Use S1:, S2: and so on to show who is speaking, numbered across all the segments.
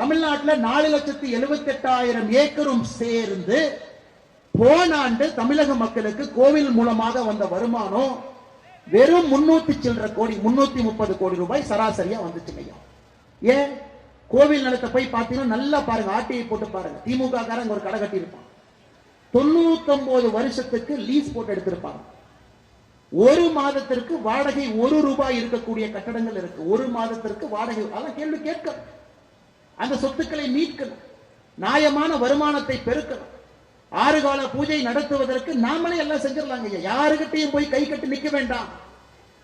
S1: தமிழ்நாட்டில் நாலு லட்சத்தி எழுபத்தி எட்டாயிரம் ஏக்கரும் சேர்ந்து போன ஆண்டு தமிழக மக்களுக்கு கோவில் மூலமாக வந்த வருமானம் வெறும் முன்னூத்தி சில்லற கோடி முன்னூத்தி முப்பது கோடி ரூபாய் சராசரியா வந்துச்சுங்க ஏன் கோவில் நிலத்தை போய் பார்த்தீங்கன்னா நல்லா பாருங்க ஆட்டியை போட்டு பாருங்க திமுக காரங்க ஒரு கடை கட்டி தொண்ணூத்தி ஒன்பது வருஷத்துக்கு லீஸ் போட்டு எடுத்திருப்பாங்க ஒரு மாதத்திற்கு வாடகை ஒரு ரூபாய் இருக்கக்கூடிய கட்டடங்கள் இருக்கு ஒரு மாதத்திற்கு வாடகை அதான் கேள்வி கேட்க அந்த சொத்துக்களை மீட்கணும் நியாயமான வருமானத்தை பெருக்கணும் ஆறு கால பூஜை நடத்துவதற்கு நாமளே எல்லாம் செஞ்சிடலாங்க யாருகிட்டையும் போய் கை கட்டி நிற்க வேண்டாம்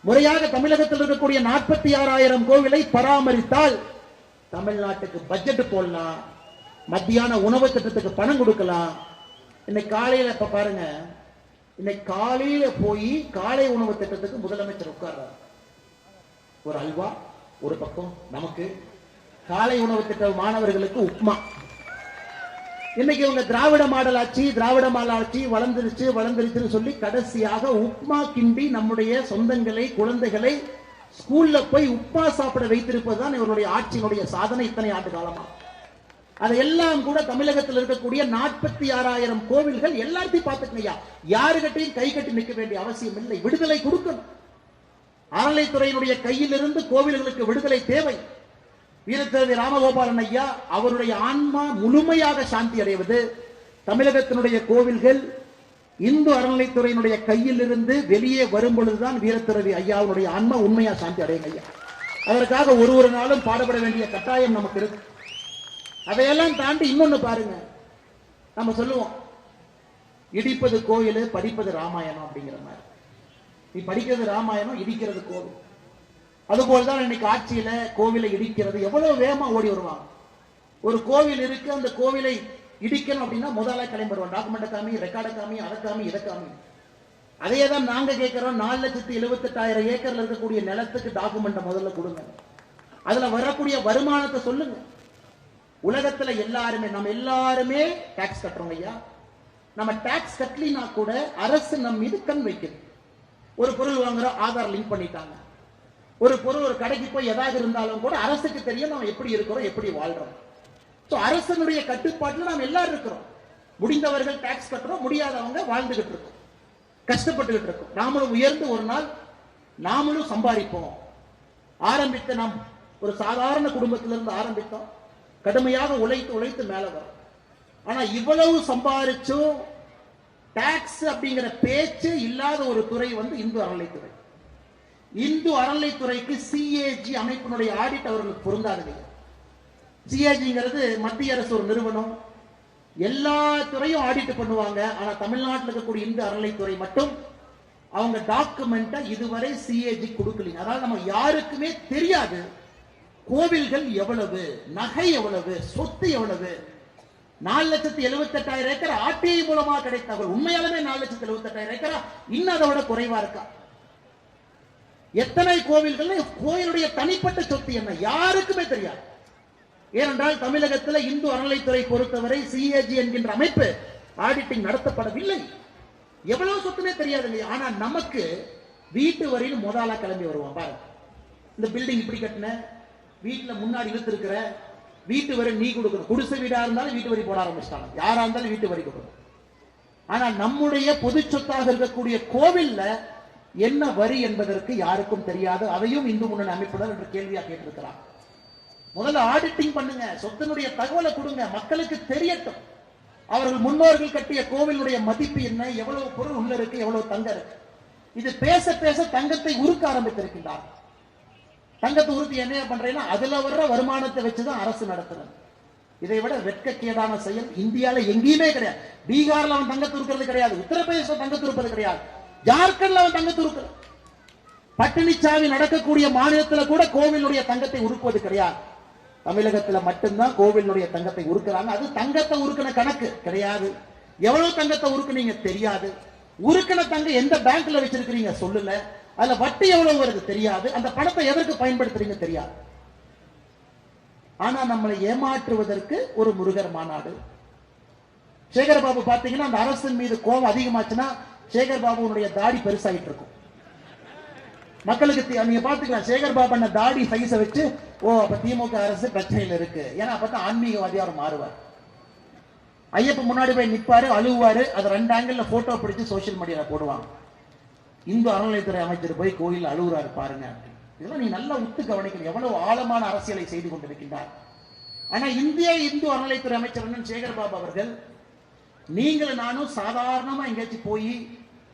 S1: முறையாக தமிழகத்தில் இருக்கக்கூடிய நாற்பத்தி ஆறாயிரம் கோவிலை பராமரித்தால் தமிழ்நாட்டுக்கு பட்ஜெட் போடலாம் மத்தியான உணவு திட்டத்துக்கு பணம் கொடுக்கலாம் இன்னைக்கு காலையில இப்ப பாருங்க இன்னைக்கு காலையில போய் காலை உணவு திட்டத்துக்கு முதலமைச்சர் உட்கார்றாரு ஒரு அல்வா ஒரு பக்கம் நமக்கு காலை உணவு திட்ட மாணவர்களுக்கு உப்மா இன்னைக்கு உங்க திராவிட மாடல் ஆட்சி திராவிட மாடல் ஆட்சி வளர்ந்துருச்சு வளர்ந்துருச்சுன்னு சொல்லி கடைசியாக உப்மா கிண்டி நம்முடைய சொந்தங்களை குழந்தைகளை ஸ்கூல்ல போய் உப்மா சாப்பிட வைத்திருப்பது தான் இவருடைய ஆட்சியினுடைய சாதனை இத்தனை ஆண்டு காலமா அதையெல்லாம் கூட தமிழகத்தில் இருக்கக்கூடிய நாற்பத்தி ஆறாயிரம் கோவில்கள் எல்லாத்தையும் பார்த்துக்கங்கய்யா யாருகிட்டையும் கை கட்டி நிற்க வேண்டிய அவசியம் இல்லை விடுதலை கொடுக்கணும் அறநிலைத்துறையினுடைய கையிலிருந்து கோவில்களுக்கு விடுதலை தேவை வீரத்தேவி ராமகோபாலன் ஐயா அவருடைய ஆன்மா முழுமையாக சாந்தி அடைவது தமிழகத்தினுடைய கோவில்கள் இந்து அறநிலைத்துறையினுடைய கையில் இருந்து வெளியே வரும் பொழுதுதான் வீரத்திரவி ஐயாவுடைய ஆன்மா உண்மையா சாந்தி அடையும் ஐயா அதற்காக ஒரு ஒரு நாளும் பாடுபட வேண்டிய கட்டாயம் நமக்கு இருக்கு அதையெல்லாம் தாண்டி இன்னொன்னு பாருங்க நம்ம சொல்லுவோம் இடிப்பது கோயில் படிப்பது ராமாயணம் அப்படிங்கிற மாதிரி நீ படிக்கிறது ராமாயணம் இடிக்கிறது கோவில் அதுபோல் தான் இன்னைக்கு ஆட்சியில கோவிலை இடிக்கிறது எவ்வளவு வேகமா ஓடி வருவாங்க ஒரு கோவில் இருக்கு அந்த கோவிலை இடிக்கணும் அப்படின்னா முதலாக கிளம்பிடுவோம் டாக்குமெண்ட் காமி ரெக்கார்டை காமி அதை காமி இதை காமி தான் நாங்க கேட்கிறோம் நாலு லட்சத்தி எழுபத்தெட்டாயிரம் ஏக்கர்ல இருக்கக்கூடிய நிலத்துக்கு டாக்குமெண்ட் முதல்ல கொடுங்க அதுல வரக்கூடிய வருமானத்தை சொல்லுங்க உலகத்துல எல்லாருமே நம்ம எல்லாருமே டாக்ஸ் கட்டுறோம் ஐயா நம்ம டாக்ஸ் கட்டலினா கூட அரசு நம் மீது கண் வைக்கிறது ஒரு பொருள் வாங்குறோம் ஆதார் லிங்க் பண்ணிட்டாங்க ஒரு பொருள் ஒரு கடைக்கு போய் எதாவது இருந்தாலும் கூட அரசுக்கு தெரியும் நாம் எப்படி இருக்கிறோம் எப்படி வாழ்றோம் ஸோ அரசனுடைய கட்டுப்பாட்டில் நாம் எல்லாரும் இருக்கிறோம் முடிந்தவர்கள் டாக்ஸ் கட்டுறோம் முடியாதவங்க வாழ்ந்துகிட்டு இருக்கோம் கஷ்டப்பட்டுக்கிட்டு இருக்கோம் நாமளும் உயர்ந்து ஒரு நாள் நாமளும் சம்பாதிப்போம் ஆரம்பித்த நாம் ஒரு சாதாரண குடும்பத்திலிருந்து ஆரம்பித்தோம் கடுமையாக உழைத்து உழைத்து மேலே வரும் ஆனா இவ்வளவு சம்பாதிச்சும் டாக்ஸ் அப்படிங்கிற பேச்சு இல்லாத ஒரு துறை வந்து இந்து அறநிலைத்துறை இந்து அறநிலைத்துறைக்கு சிஏஜி அமைப்பினுடைய ஆடிட் அவர்களுக்கு பொருந்தாது சிஏஜிங்கிறது மத்திய அரசு ஒரு நிறுவனம் எல்லா துறையும் ஆடிட் பண்ணுவாங்க ஆனா தமிழ்நாட்டில் இருக்கக்கூடிய இந்து அறநிலைத்துறை மட்டும் அவங்க டாக்குமெண்ட்டை இதுவரை சிஏஜி கொடுக்கலீங்க அதாவது நம்ம யாருக்குமே தெரியாது கோவில்கள் எவ்வளவு நகை எவ்வளவு சொத்து எவ்வளவு நாலு லட்சத்தி எழுபத்தெட்டாயிரம் ஏக்கர் ஆர்டிஐ மூலமா கிடைத்தவர் உண்மையாலுமே நாலு லட்சத்தி எழுபத்தெட்டாயிரம் ஏக்கரா இன்னும் அதை விட குறைவா இருக்கா எத்தனை கோவில்கள் கோயிலுடைய தனிப்பட்ட சொத்து என்ன யாருக்குமே தெரியாது ஏனென்றால் தமிழகத்தில் இந்து அறநிலைத்துறை பொறுத்தவரை சிஏஜி என்கின்ற அமைப்பு ஆடிட்டிங் நடத்தப்படவில்லை எவ்வளவு சொத்துமே தெரியாது ஆனா நமக்கு வீட்டு வரையில் முதலா கிளம்பி வருவோம் பாருங்க இந்த பில்டிங் இப்படி கட்டின வீட்டில் முன்னாடி இழுத்திருக்கிற வீட்டு வரி நீ கொடுக்கணும் குடிசை வீடா இருந்தாலும் வீட்டு வரி போட ஆரம்பிச்சிட்டாங்க யாரா இருந்தாலும் வீட்டு வரி கொடுக்கணும் ஆனா நம்முடைய பொது சொத்தாக இருக்கக்கூடிய கோவில்ல என்ன வரி என்பதற்கு யாருக்கும் தெரியாது அதையும் இந்து முன்னணி அமைப்புடன் என்று கேள்வியா கேட்டிருக்கிறார் முதல்ல ஆடிட்டிங் பண்ணுங்க சொத்தனுடைய தகவலை கொடுங்க மக்களுக்கு தெரியட்டும் அவர்கள் முன்னோர்கள் கட்டிய கோவிலுடைய மதிப்பு என்ன எவ்வளவு பொருள் உள்ள இருக்கு எவ்வளவு தங்கம் இருக்கு இது பேச பேச தங்கத்தை உருக்க ஆரம்பித்திருக்கின்றார் தங்கத்தை உறுத்தி என்ன பண்றேன்னா அதுல வர்ற வருமானத்தை வச்சுதான் அரசு நடத்துறது இதை விட வெட்கக்கேடான செயல் இந்தியாவில எங்கேயுமே கிடையாது பீகார்ல அவன் தங்கத்து இருக்கிறது கிடையாது உத்தரப்பிரதேச தங்கத்து இருப்பது கிடையாது ஜார்க்கண்ட்ல அவன் தங்கத்தை உருக்கிற பட்டினிச்சாவி நடக்கக்கூடிய மாநிலத்துல கூட கோவிலுடைய தங்கத்தை உருக்குவது கிடையாது தமிழகத்துல மட்டும்தான் கோவிலுடைய தங்கத்தை உருக்குறாங்க அது தங்கத்தை உருக்கின கணக்கு கிடையாது எவ்வளவு தங்கத்தை உருக்குனீங்க தெரியாது உருக்கின தங்கம் எந்த பேங்க்ல வச்சிருக்கிறீங்க சொல்லுல அதுல வட்டி எவ்வளவு வருது தெரியாது அந்த பணத்தை எதற்கு பயன்படுத்துறீங்க தெரியாது ஆனா நம்மளை ஏமாற்றுவதற்கு ஒரு முருகர் மாநாடு சேகரபாபு பாத்தீங்கன்னா அந்த அரசின் மீது கோபம் அதிகமாச்சுன்னா சேகர் பாபுனுடைய தாடி பெருசாகிட்டு இருக்கும் மக்களுக்கு நீங்க பாத்துக்கலாம் சேகர் பாபு தாடி சைஸ வச்சு ஓ அப்ப திமுக அரசு பிரச்சனையில இருக்கு ஏன்னா அப்பதான் ஆன்மீகவாதியா அவர் மாறுவார் ஐயப்பன் முன்னாடி போய் நிற்பாரு அழுவாரு அதை ரெண்டு ஆங்கிள் போட்டோ பிடிச்சு சோசியல் மீடியால போடுவாங்க இந்து அறநிலையத்துறை அமைச்சர் போய் கோயில் அழுகுறாரு பாருங்க இதெல்லாம் நீ நல்லா உத்து கவனிக்கணும் எவ்வளவு ஆழமான அரசியலை செய்து கொண்டிருக்கின்றார் ஆனா இந்திய இந்து அறநிலையத்துறை அமைச்சர் சேகர் பாபு அவர்கள் நீங்கள் நானும் சாதாரணமா எங்கேயாச்சும் போய்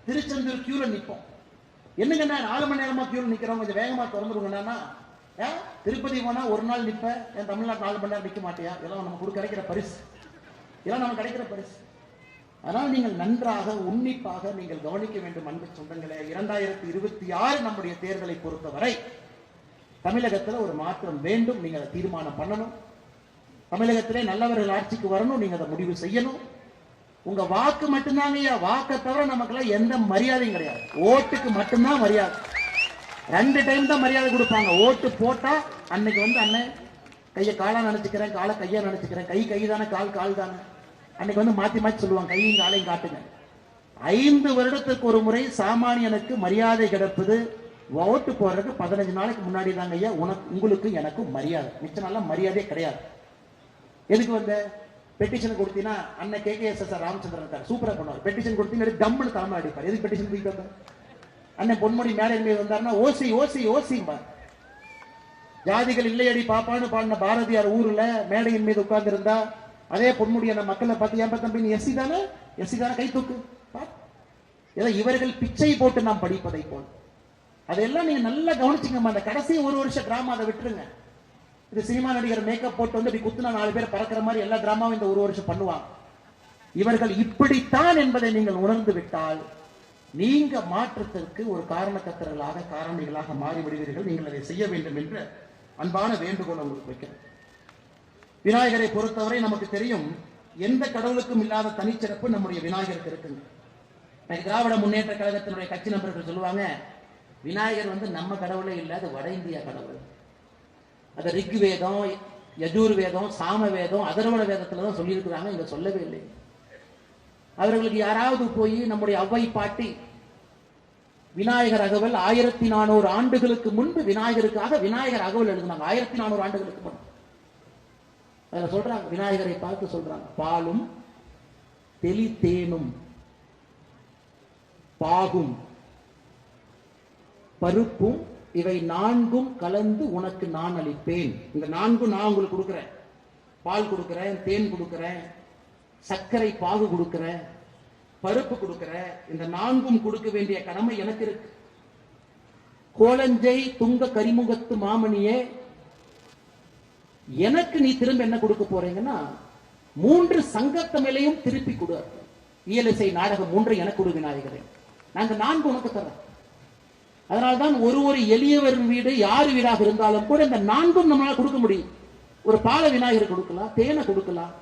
S1: திருச்செந்தூர் கியூல நிற்போம் என்னங்கண்ணா நாலு மணி நேரமா கியூல நிற்கிறோம் கொஞ்சம் வேகமா திறந்துருங்கண்ணா ஏன் திருப்பதி போனா ஒரு நாள் நிற்பேன் என் தமிழ்நாட்டு நாலு மணி நேரம் நிற்க மாட்டியா இதெல்லாம் நமக்கு கிடைக்கிற பரிசு இதெல்லாம் நமக்கு கிடைக்கிற பரிசு அதனால் நீங்கள் நன்றாக உன்னிப்பாக நீங்கள் கவனிக்க வேண்டும் அன்பு சொந்தங்களே இரண்டாயிரத்தி இருபத்தி ஆறு நம்முடைய தேர்தலை பொறுத்தவரை தமிழகத்தில் ஒரு மாற்றம் வேண்டும் நீங்கள் தீர்மானம் பண்ணணும் தமிழகத்திலே நல்லவர்கள் ஆட்சிக்கு வரணும் நீங்கள் அதை முடிவு செய்யணும் உங்க வாக்கு மட்டும்தாங்க ஐயா வாக்கை தவிர நமக்கு எந்த மரியாதையும் கிடையாது ஓட்டுக்கு மட்டும்தான் மரியாதை ரெண்டு டைம் தான் மரியாதை கொடுப்பாங்க ஓட்டு போட்டா அன்னைக்கு வந்து அண்ணன் கையை காலா நினைச்சுக்கிறேன் காலை கையா நினைச்சுக்கிறேன் கை கை தானே கால் கால் தானே அன்னைக்கு வந்து மாத்தி மாத்தி சொல்லுவாங்க கையும் காலையும் காட்டுங்க ஐந்து வருடத்துக்கு ஒரு முறை சாமானியனுக்கு மரியாதை கிடப்பது ஓட்டு போடுறதுக்கு பதினஞ்சு நாளைக்கு முன்னாடி தாங்க ஐயா உனக்கு உங்களுக்கு எனக்கும் மரியாதை மிச்ச நாள மரியாதையே கிடையாது எதுக்கு வந்த பெட்டிஷன் கொடுத்தீங்கன்னா அண்ணன் K K S S R Ramachandran இருக்கார் சூப்பராக பண்ணுவார் பெட்டிஷன் கொடுத்தீங்கன்னா கம்மல் தாமா அடிப்பார் எதுக்கு பெட்டிஷன் தூக்கிட்டு வந்தார் அண்ணன் பொன்முடி மேடையின் மீது வந்தார்னா ஓசி ஓசி ஓசிம்பார் ஜாதிகள் இல்லையடி பாப்பான்னு பாடின பாரதியார் ஊர்ல மேடையின் மீது உட்கார்ந்து இருந்தா அதே பொன்முடி என்ன மக்களை பார்த்து ஏன் நீ எஸ்சி தானே எஸ்சி தானே கை தூக்கு ஏதோ இவர்கள் பிச்சை போட்டு நாம் படிப்பதை போல் அதையெல்லாம் நீங்க நல்லா கவனிச்சுங்கம்மா அந்த கடைசி ஒரு வருஷம் கிராமம் அதை விட்டுருங்க இந்த சினிமா நடிகர் மேக்கப் போட்டு வந்து இப்படி குத்துனா நாலு பேர் பறக்கிற மாதிரி எல்லா டிராமாவும் இந்த ஒரு வருஷம் பண்ணுவாங்க இவர்கள் இப்படித்தான் என்பதை நீங்கள் உணர்ந்து விட்டால் நீங்க மாற்றத்திற்கு ஒரு காரணக்கத்தர்களாக காரணிகளாக மாறிவிடுவீர்கள் நீங்கள் அதை செய்ய வேண்டும் என்று அன்பான வேண்டுகோள் உங்களுக்கு வைக்கிறேன் விநாயகரை பொறுத்தவரை நமக்கு தெரியும் எந்த கடவுளுக்கும் இல்லாத தனிச்சிறப்பு நம்முடைய விநாயகருக்கு இருக்குங்க திராவிட முன்னேற்ற கழகத்தினுடைய கட்சி நபர்கள் சொல்லுவாங்க விநாயகர் வந்து நம்ம கடவுளே இல்லாத வட இந்தியா கடவுள் அதை ரிக் வேதம் யஜூர் வேதம் சாம வேதம் அதர்வண வேதத்துல தான் சொல்லியிருக்கிறாங்க இங்க சொல்லவே இல்லை அவர்களுக்கு யாராவது போய் நம்முடைய அவ்வை பாட்டி விநாயகர் அகவல் ஆயிரத்தி நானூறு ஆண்டுகளுக்கு முன்பு விநாயகருக்காக விநாயகர் அகவல் எழுதுனாங்க ஆயிரத்தி நானூறு ஆண்டுகளுக்கு முன்பு அதில் சொல்றாங்க விநாயகரை பார்த்து சொல்றாங்க பாலும் தெளித்தேனும் பாகும் பருப்பும் இவை நான்கும் கலந்து உனக்கு நான் அளிப்பேன் இந்த நான்கும் நான் உங்களுக்கு கொடுக்குறேன் பால் கொடுக்குறேன் தேன் கொடுக்குறேன் சர்க்கரை பாகு கொடுக்குறேன் பருப்பு கொடுக்குற இந்த நான்கும் கொடுக்க வேண்டிய கடமை எனக்கு இருக்கு கோலஞ்சை துங்க கரிமுகத்து மாமணியே எனக்கு நீ திரும்ப என்ன கொடுக்க போறீங்கன்னா மூன்று சங்கத்தமிழையும் திருப்பி கொடு இயலிசை நாடகம் மூன்றை எனக்கு கொடு நாங்க நான்கு உனக்கு தர்றோம் அதனால்தான் ஒரு ஒரு எளியவர் வீடு யார் வீடாக இருந்தாலும் கூட இந்த நான்கும் நம்மளால கொடுக்க முடியும் ஒரு பால விநாயகர் கொடுக்கலாம் தேனை கொடுக்கலாம்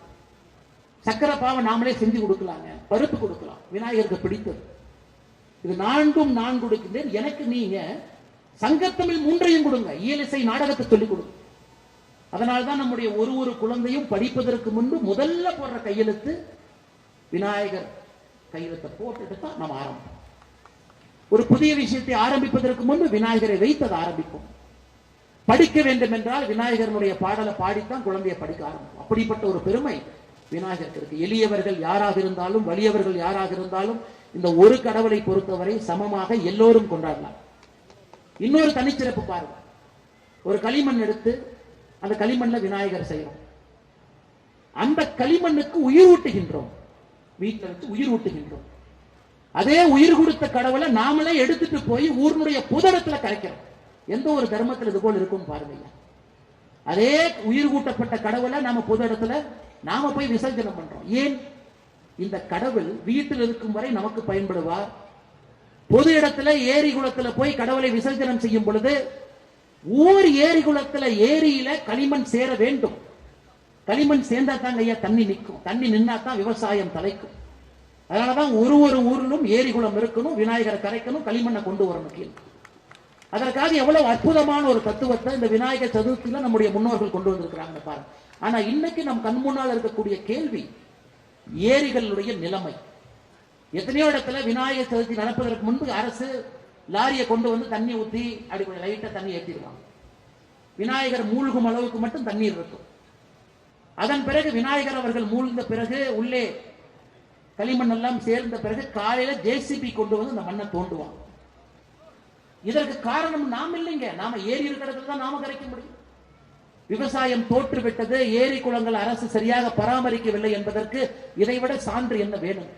S1: சக்கரை பாவை நாமளே செஞ்சு கொடுக்கலாங்க பருப்பு கொடுக்கலாம் விநாயகருக்கு பிடித்தது இது நான்கும் நான் கொடுக்கின்றேன் எனக்கு நீங்க சங்கத்தமிழ் மூன்றையும் கொடுங்க இயலிசை நாடகத்தை சொல்லிக் கொடுங்க அதனால்தான் நம்முடைய ஒரு ஒரு குழந்தையும் படிப்பதற்கு முன்பு முதல்ல போடுற கையெழுத்து விநாயகர் கையெழுத்தை போட்டுட்டு தான் நம்ம ஆரம்பிப்போம் ஒரு புதிய விஷயத்தை ஆரம்பிப்பதற்கு முன்பு விநாயகரை வைத்தது ஆரம்பிப்போம் படிக்க வேண்டும் என்றால் விநாயகருடைய பாடலை பாடித்தான் குழந்தையை படிக்க ஆரம்பிக்கும் அப்படிப்பட்ட ஒரு பெருமை விநாயகருக்கு இருக்கு எளியவர்கள் யாராக இருந்தாலும் வலியவர்கள் யாராக இருந்தாலும் இந்த ஒரு கடவுளை பொறுத்தவரை சமமாக எல்லோரும் கொண்டாடலாம் இன்னொரு தனிச்சிறப்பு பாருங்க ஒரு களிமண் எடுத்து அந்த களிமண்ல விநாயகர் செய்யறோம் அந்த களிமண்ணுக்கு உயிர் ஊட்டுகின்றோம் வீட்டில் வச்சு உயிர் ஊட்டுகின்றோம் அதே உயிர் கொடுத்த கடவுளை நாமளே எடுத்துட்டு போய் ஊர்னுடைய புதரத்துல கரைக்கிறோம் எந்த ஒரு தர்மத்தில் இது போல் இருக்கும் பாருங்க அதே உயிர் கூட்டப்பட்ட கடவுளை நாம பொது இடத்துல நாம போய் விசர்ஜனம் பண்றோம் ஏன் இந்த கடவுள் வீட்டில் இருக்கும் வரை நமக்கு பயன்படுவார் பொது இடத்துல ஏரி குளத்துல போய் கடவுளை விசர்ஜனம் செய்யும் பொழுது ஊர் ஏரி குளத்துல ஏரியில களிமண் சேர வேண்டும் களிமண் சேர்ந்தா தாங்க ஐயா தண்ணி நிற்கும் தண்ணி நின்னா தான் விவசாயம் தலைக்கும் அதனாலதான் ஒரு ஒரு ஊரிலும் ஏரி குளம் இருக்கணும் விநாயகரை கரைக்கணும் களிமண்ணை கொண்டு வர முக்கியம் அதற்காக எவ்வளவு அற்புதமான ஒரு தத்துவத்தை இந்த விநாயகர் சதுர்த்தியில நம்முடைய முன்னோர்கள் கொண்டு வந்திருக்கிறாங்க பாருங்க ஆனா இன்னைக்கு நம் கண் முன்னால் இருக்கக்கூடிய கேள்வி ஏரிகளுடைய நிலைமை எத்தனையோ இடத்துல விநாயகர் சதுர்த்தி நடப்பதற்கு முன்பு அரசு லாரியை கொண்டு வந்து தண்ணி ஊற்றி அப்படி கொஞ்சம் லைட்டா தண்ணி ஏற்றிடுவாங்க விநாயகர் மூழ்கும் அளவுக்கு மட்டும் தண்ணீர் இருக்கும் அதன் பிறகு விநாயகர் அவர்கள் மூழ்கின பிறகு உள்ளே களிமண் எல்லாம் சேர்ந்த பிறகு காலையில ஜேசிபி கொண்டு வந்து இந்த மண்ணை தோண்டுவான் இதற்கு காரணம் நாம் இல்லைங்க நாம ஏரி இருக்கிற இடத்துல தான் நாம கரைக்க முடியும் விவசாயம் தோற்றுவிட்டது ஏரி குளங்கள் அரசு சரியாக பராமரிக்கவில்லை என்பதற்கு இதைவிட சான்று என்ன வேணும்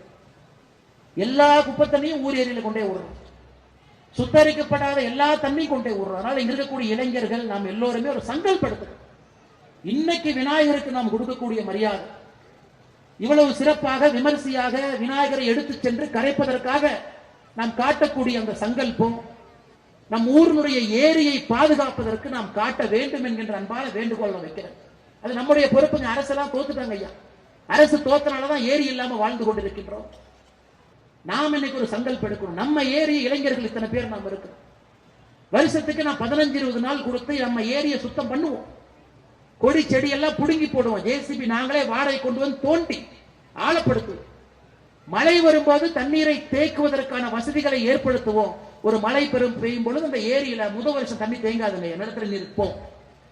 S1: எல்லா குப்பை ஊர் ஏரியில கொண்டே விடுறோம் சுத்தரிக்கப்படாத எல்லா தண்ணியும் கொண்டே விடுறோம் அதனால இங்க இருக்கக்கூடிய இளைஞர்கள் நாம் எல்லோருமே ஒரு சங்கல்படுத்துறோம் இன்னைக்கு விநாயகருக்கு நாம் கொடுக்கக்கூடிய மரியாதை இவ்வளவு சிறப்பாக விமரிசையாக விநாயகரை எடுத்து சென்று கரைப்பதற்காக நாம் காட்டக்கூடிய அந்த சங்கல்பம் நம் ஊரினுடைய ஏரியை பாதுகாப்பதற்கு நாம் காட்ட வேண்டும் என்கின்ற அன்பான வேண்டுகோள் வைக்கிறேன் அது நம்முடைய பொறுப்புங்க அரசெல்லாம் தோத்துட்டாங்க ஐயா அரசு தோத்தனாலதான் ஏரி இல்லாம வாழ்ந்து கொண்டிருக்கின்றோம் நாம் இன்னைக்கு ஒரு சங்கல்பம் எடுக்கணும் நம்ம ஏரி இளைஞர்கள் இத்தனை பேர் நாம் இருக்கிறோம் வருஷத்துக்கு நான் பதினஞ்சு இருபது நாள் கொடுத்து நம்ம ஏரியை சுத்தம் பண்ணுவோம் கொடி செடி எல்லாம் புடுங்கி போடுவோம் ஜேசிபி நாங்களே வாடகை கொண்டு வந்து தோண்டி ஆழப்படுத்துவோம் மழை வரும்போது தண்ணீரை தேக்குவதற்கான வசதிகளை ஏற்படுத்துவோம் ஒரு மழை பெரும் பெய்யும் பொழுது அந்த ஏரியில முதல் வருஷம் தண்ணி தேங்காது இல்லையா நிலத்தில் நிற்போம்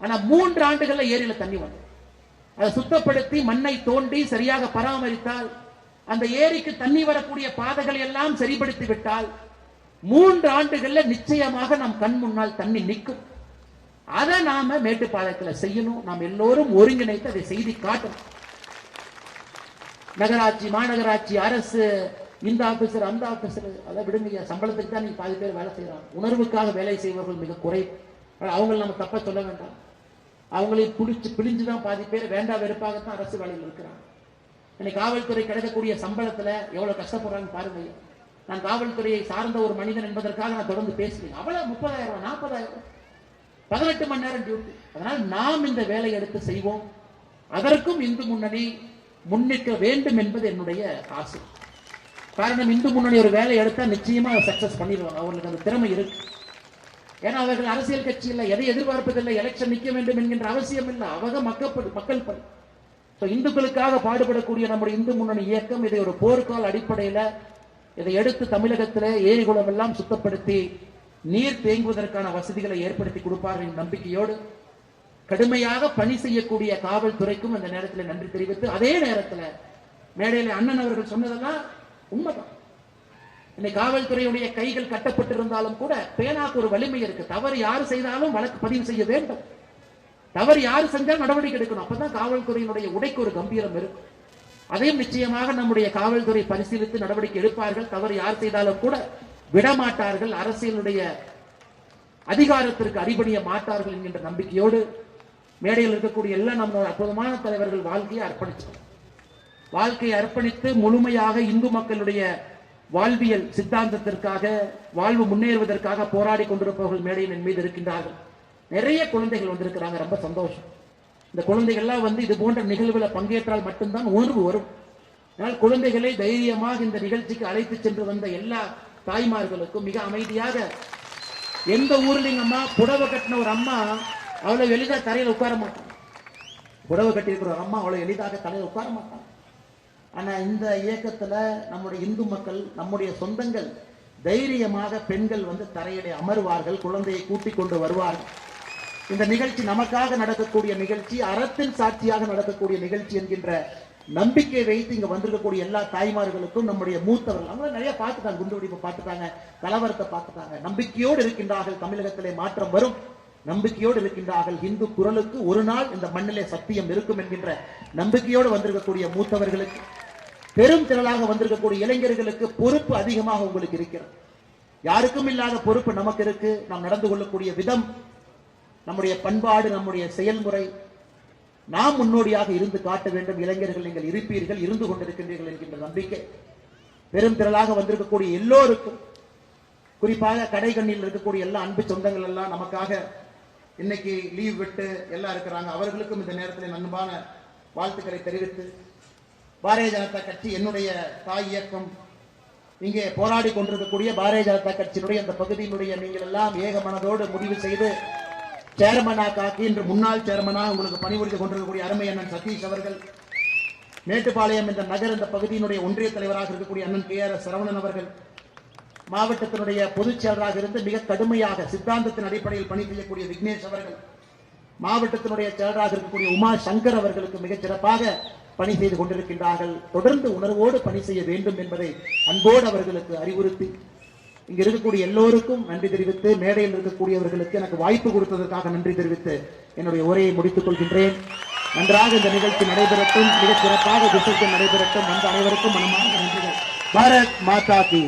S1: ஆனா மூன்று ஆண்டுகள்ல ஏரியில தண்ணி வந்து அதை சுத்தப்படுத்தி மண்ணை தோண்டி சரியாக பராமரித்தால் அந்த ஏரிக்கு தண்ணி வரக்கூடிய பாதைகள் எல்லாம் சரிபடுத்தி விட்டால் மூன்று ஆண்டுகள்ல நிச்சயமாக நம் கண் முன்னால் தண்ணி நிற்கும் அதை நாம மேட்டுப்பாளையத்தில் செய்யணும் நாம் எல்லோரும் ஒருங்கிணைத்து அதை செய்தி காட்டணும் நகராட்சி மாநகராட்சி அரசு இந்த ஆபீசர் அந்த ஆபீசர் அதை விடுங்க சம்பளத்துக்கு தான் நீங்க பாதி பேர் வேலை செய்யறாங்க உணர்வுக்காக வேலை செய்வர்கள் மிக குறை அவங்களை நம்ம தப்ப சொல்ல வேண்டாம் அவங்களை பிடிச்சு பிழிஞ்சுதான் பாதி பேர் வேண்டாம் வெறுப்பாகத்தான் அரசு வேலையில் இருக்கிறாங்க இன்னைக்கு காவல்துறை கிடைக்கக்கூடிய சம்பளத்துல எவ்வளவு கஷ்டப்படுறாங்க பாருங்க நான் காவல்துறையை சார்ந்த ஒரு மனிதன் என்பதற்காக நான் தொடர்ந்து பேசுவேன் அவ்வளவு முப்பதாயிரம் நாற்பதாயிரம் பதினெட்டு மணி நேரம் டியூட்டி அதனால் நாம் இந்த வேலையை எடுத்து செய்வோம் அதற்கும் இந்து முன்னணி முன்னிக்க வேண்டும் என்பது என்னுடைய ஆசை காரணம் இந்து முன்னணி ஒரு வேலை எடுத்தால் நிச்சயமாக சக்சஸ் பண்ணிடுவாங்க அவர்களுக்கு அந்த திறமை இருக்கு ஏன்னா அவர்கள் அரசியல் கட்சியில் எதை எதிர்பார்ப்பதில்லை எலெக்ஷன் நிற்க வேண்டும் என்கின்ற அவசியம் இல்லை அவங்க மக்கள் மக்கள் பணி ஸோ இந்துக்களுக்காக பாடுபடக்கூடிய நம்முடைய இந்து முன்னணி இயக்கம் இதை ஒரு போர்க்கால் அடிப்படையில் இதை எடுத்து தமிழகத்தில் ஏரிகுளம் எல்லாம் சுத்தப்படுத்தி நீர் தேங்குவதற்கான வசதிகளை ஏற்படுத்தி கொடுப்பார்கள் நம்பிக்கையோடு கடுமையாக பணி செய்யக்கூடிய காவல்துறைக்கும் அந்த நேரத்தில் நன்றி தெரிவித்து அதே நேரத்தில் மேடையில் அண்ணன் அவர்கள் சொன்னதெல்லாம் உண்மைதான் இன்னைக்கு காவல்துறையுடைய கைகள் கட்டப்பட்டிருந்தாலும் கூட பேனாக்கு ஒரு வலிமை இருக்கு தவறு யார் செய்தாலும் வழக்கு பதிவு செய்ய வேண்டும் தவறு யாரு செஞ்சால் நடவடிக்கை எடுக்கணும் அப்பதான் காவல்துறையினுடைய உடைக்கு ஒரு கம்பீரம் இருக்கும் அதையும் நிச்சயமாக நம்முடைய காவல்துறை பரிசீலித்து நடவடிக்கை எடுப்பார்கள் தவறு யார் செய்தாலும் கூட விடமாட்டார்கள் அரசியலுடைய அதிகாரத்திற்கு அடிபணிய மாட்டார்கள் என்கின்ற நம்பிக்கையோடு மேடையில் இருக்கக்கூடிய எல்லா நம்மளோட அற்புதமான தலைவர்கள் வாழ்க்கையை அர்ப்பணித்தோம் வாழ்க்கையை அர்ப்பணித்து முழுமையாக இந்து மக்களுடைய வாழ்வியல் சித்தாந்தத்திற்காக வாழ்வு முன்னேறுவதற்காக போராடி கொண்டிருப்பவர்கள் மேடையின் மீது இருக்கின்றார்கள் நிறைய குழந்தைகள் வந்திருக்கிறாங்க ரொம்ப சந்தோஷம் இந்த குழந்தைகள்லாம் வந்து இது போன்ற நிகழ்வுல பங்கேற்றால் மட்டும்தான் உணர்வு வரும் ஆனால் குழந்தைகளை தைரியமாக இந்த நிகழ்ச்சிக்கு அழைத்து சென்று வந்த எல்லா தாய்மார்களுக்கும் மிக அமைதியாக எந்த ஊர்லையும் அம்மா புடவை கட்டின ஒரு அம்மா அவ்வளவு எளிதாக தரையில் உட்கார மாட்டான் புடவை கட்டியிருக்கிற ஒரு அம்மா அவ்வளவு எளிதாக தலையில் உட்கார மாட்டான் ஆனா இந்த இயக்கத்துல நம்முடைய இந்து மக்கள் நம்முடைய சொந்தங்கள் தைரியமாக பெண்கள் வந்து தரையிலே அமர்வார்கள் குழந்தையை கூட்டிக் கொண்டு வருவார்கள் இந்த நிகழ்ச்சி நமக்காக நடக்கக்கூடிய நிகழ்ச்சி அறத்தின் சாட்சியாக நடக்கக்கூடிய நிகழ்ச்சி என்கின்ற நம்பிக்கை வைத்து இங்க வந்திருக்கக்கூடிய எல்லா தாய்மார்களுக்கும் நம்முடைய மூத்தவர்கள் அவங்கள நிறைய பார்த்துட்டாங்க குண்டு வெடிப்பை பார்த்துட்டாங்க கலவரத்தை பார்த்துட்டாங்க நம்பிக்கையோடு இருக்கின்றார்கள் தமிழகத்திலே மாற்றம் வரும் நம்பிக்கையோடு இருக்கின்றார்கள் இந்து குரலுக்கு ஒரு நாள் இந்த மண்ணிலே சத்தியம் இருக்கும் என்கின்ற நம்பிக்கையோடு வந்திருக்கக்கூடிய மூத்தவர்களுக்கு பெரும் திரளாக வந்திருக்கக்கூடிய இளைஞர்களுக்கு பொறுப்பு அதிகமாக உங்களுக்கு இருக்கிறது யாருக்கும் இல்லாத பொறுப்பு நமக்கு இருக்கு நாம் நடந்து கொள்ளக்கூடிய விதம் நம்முடைய பண்பாடு நம்முடைய செயல்முறை நாம் முன்னோடியாக இருந்து காட்ட வேண்டும் இளைஞர்கள் நீங்கள் இருப்பீர்கள் இருந்து கொண்டிருக்கின்றீர்கள் என்கின்ற நம்பிக்கை பெரும் திரளாக வந்திருக்கக்கூடிய எல்லோருக்கும் குறிப்பாக கடைகண்ணில் இருக்கக்கூடிய எல்லா அன்பு சொந்தங்கள் எல்லாம் நமக்காக இன்னைக்கு லீவ் விட்டு எல்லாம் இருக்கிறாங்க அவர்களுக்கும் இந்த நேரத்தில் அன்பான வாழ்த்துக்களை தெரிவித்து பாரதிய ஜனதா கட்சி என்னுடைய தாய் இயக்கம் இங்கே போராடி கொண்டிருக்கக்கூடிய பாரதிய ஜனதா கட்சியினுடைய அந்த பகுதியினுடைய நீங்கள் எல்லாம் ஏக மனதோடு முடிவு செய்து சேர்மனாக காக்கி இன்று முன்னாள் சேர்மனாக உங்களுக்கு பணிபுரிந்து கொண்டிருக்கக்கூடிய அருமை அண்ணன் சதீஷ் அவர்கள் மேட்டுப்பாளையம் இந்த நகர் இந்த பகுதியினுடைய ஒன்றிய தலைவராக இருக்கக்கூடிய அண்ணன் கே ஆர் சரவணன் அவர்கள் மாவட்டத்தினுடைய பொதுச் செயலராக இருந்து மிக கடுமையாக சித்தாந்தத்தின் அடிப்படையில் பணி செய்யக்கூடிய விக்னேஷ் அவர்கள் மாவட்டத்தினுடைய செயலராக இருக்கக்கூடிய உமா சங்கர் அவர்களுக்கு மிகச் சிறப்பாக பணி செய்து கொண்டிருக்கின்றார்கள் தொடர்ந்து உணர்வோடு பணி செய்ய வேண்டும் என்பதை அன்போடு அவர்களுக்கு அறிவுறுத்தி இங்க இருக்கக்கூடிய எல்லோருக்கும் நன்றி தெரிவித்து மேடையில் இருக்கக்கூடியவர்களுக்கு எனக்கு வாய்ப்பு கொடுத்ததற்காக நன்றி தெரிவித்து என்னுடைய உரையை முடித்துக் கொள்கின்றேன் நன்றாக இந்த நிகழ்ச்சி நடைபெறட்டும் மிக சிறப்பாக விசேஷம் நடைபெறட்டும் வந்த அனைவருக்கும் மனமாக நன்றிகள் பாரத் மாதா கி